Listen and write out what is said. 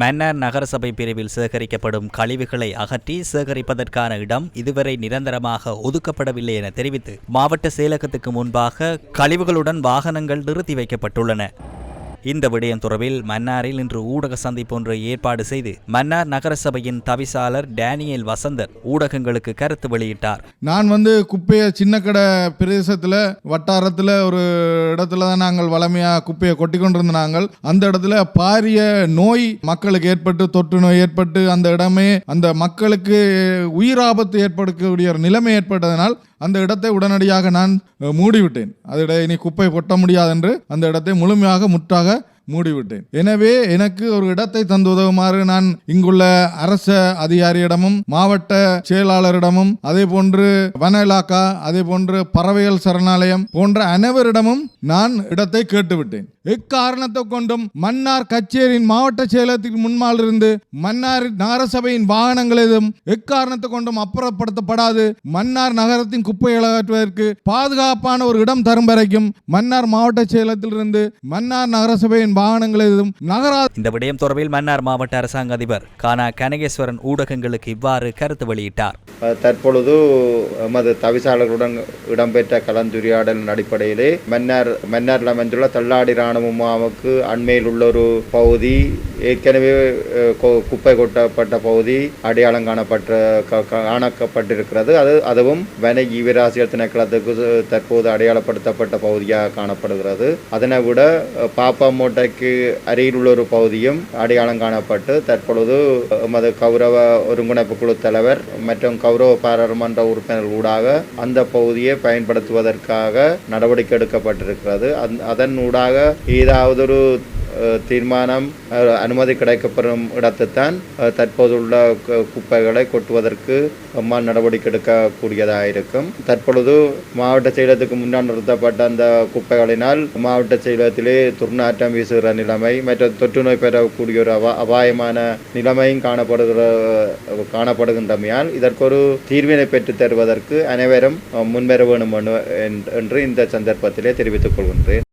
மன்னர் நகரசபை பிரிவில் சேகரிக்கப்படும் கழிவுகளை அகற்றி சேகரிப்பதற்கான இடம் இதுவரை நிரந்தரமாக ஒதுக்கப்படவில்லை என தெரிவித்து மாவட்ட செயலகத்துக்கு முன்பாக கழிவுகளுடன் வாகனங்கள் நிறுத்தி வைக்கப்பட்டுள்ளன. இந்த விடயம் தொடர்பில் மன்னாரில் இன்று ஊடக சந்திப்பு ஒன்றை ஏற்பாடு செய்து மன்னார் நகரசபையின் தவிசாளர் டேனியல் வசந்தர் ஊடகங்களுக்கு கருத்து வெளியிட்டார். நான் வந்து குப்பையை சின்ன கடை பிரதேசத்தில் வட்டாரத்தில் ஒரு இடத்துல தான் நாங்கள் வளமையாக குப்பையை கொட்டி கொண்டிருந்த நாங்கள். அந்த இடத்துல பாரிய நோய் மக்களுக்கு ஏற்பட்டு தொற்று நோய் ஏற்பட்டு அந்த இடமே அந்த மக்களுக்கு உயிராபத்து ஏற்படக்கூடிய ஒரு நிலைமை ஏற்பட்டதனால் அந்த இடத்தை உடனடியாக நான் மூடிவிட்டேன். அதிட இனி குப்பை கொட்ட முடியாது என்று அந்த இடத்தை முழுமையாக முற்றாக மூடிவிட்டேன். எனவே எனக்கு ஒரு இடத்தை தந்து உதவுமாறு நான் இங்குள்ள அரச அதிகாரியிடமும் மாவட்ட செயலாளரிடமும் அதே போன்று வன இலாக்கா அதே போன்று பறவைகள் சரணாலயம் போன்ற அனைவரிடமும் நான் இடத்தை கேட்டுவிட்டேன். எக்காரணத்தை கொண்டும் மன்னார் கச்சேரியின் மாவட்ட செயலகத்திற்கு முன்னால் இருந்து மன்னார் நகரசபையின் வாகனங்கள் எதுவும் எக்காரணத்தை கொண்டும் அப்புறப்படுத்தப்படாது. மன்னார் நகரத்தின் குப்பைகளை அகற்றுவதற்கு பாதுகாப்பான ஒரு இடம் தரும் வரைக்கும் மன்னார் மாவட்ட செயலகத்திலிருந்து மன்னார் நகரசபையின் வாகனங்கள் எதுவும் நகரா இந்த விடயம் தொடர்பில் மன்னார் மாவட்ட அரசாங்க அதிபர் கானா கனகேஸ்வரன் ஊடகங்களுக்கு இவ்வாறு கருத்து வெளியிட்டார். தற்பொழுது எமது தவிசாளர்களுடன் இடம்பெற்ற கலந்துரையாடலின் அடிப்படையிலே மன்னார் மன்னாரில் அமைந்துள்ள தள்ளாடி இராணுவ முகாமுக்கு அண்மையில் உள்ள ஒரு பகுதி ஏற்கனவே குப்பை கொட்டப்பட்ட பகுதி அடையாளம் காணப்பட்ட காணப்பட்டிருக்கிறது அது அதுவும் வன ஈவராசியல் திணைக்களத்துக்கு தற்போது அடையாளப்படுத்தப்பட்ட பகுதியாக காணப்படுகிறது. அதனை விட அஹ், பாப்பாமோட்டைக்கு அருகில் உள்ள ஒரு பகுதியும் அடையாளம் காணப்பட்டு தற்பொழுது எமது கௌரவ ஒருங்கிணைப்பு குழு தலைவர் மற்றும் கௌரவ பாராளுமன்ற உறுப்பினர் ஊடாக அந்த பகுதியை பயன்படுத்துவதற்காக நடவடிக்கை எடுக்கப்பட்டிருக்கிறது. அதன் ஊடாக ஏதாவது ஒரு தீர்மானம் அனுமதி கிடைக்கப்பெறும் இடத்துத்தான் தற்போதுள்ள குப்பைகளை கொட்டுவதற்கு அம்மா நடவடிக்கை எடுக்கக்கூடியதாக இருக்கும். தற்பொழுது மாவட்ட செயலகத்துக்கு முன்னால் நிறுத்தப்பட்ட அந்த குப்பைகளினால் மாவட்ட செயலகத்திலே துர்நாற்றம் வீசுகிற நிலைமை மற்றும் தொற்று நோய் பெறக்கூடிய ஒரு அவா அபாயமான நிலைமையும் காணப்படுகிற காணப்படுகின்றமையால் இதற்கொரு தீர்வினை பெற்றுத் தருவதற்கு அனைவரும் முன்வர வேண்டும் என்று- என்று இந்த சந்தர்ப்பத்திலே தெரிவித்துக் கொள்கின்றேன்.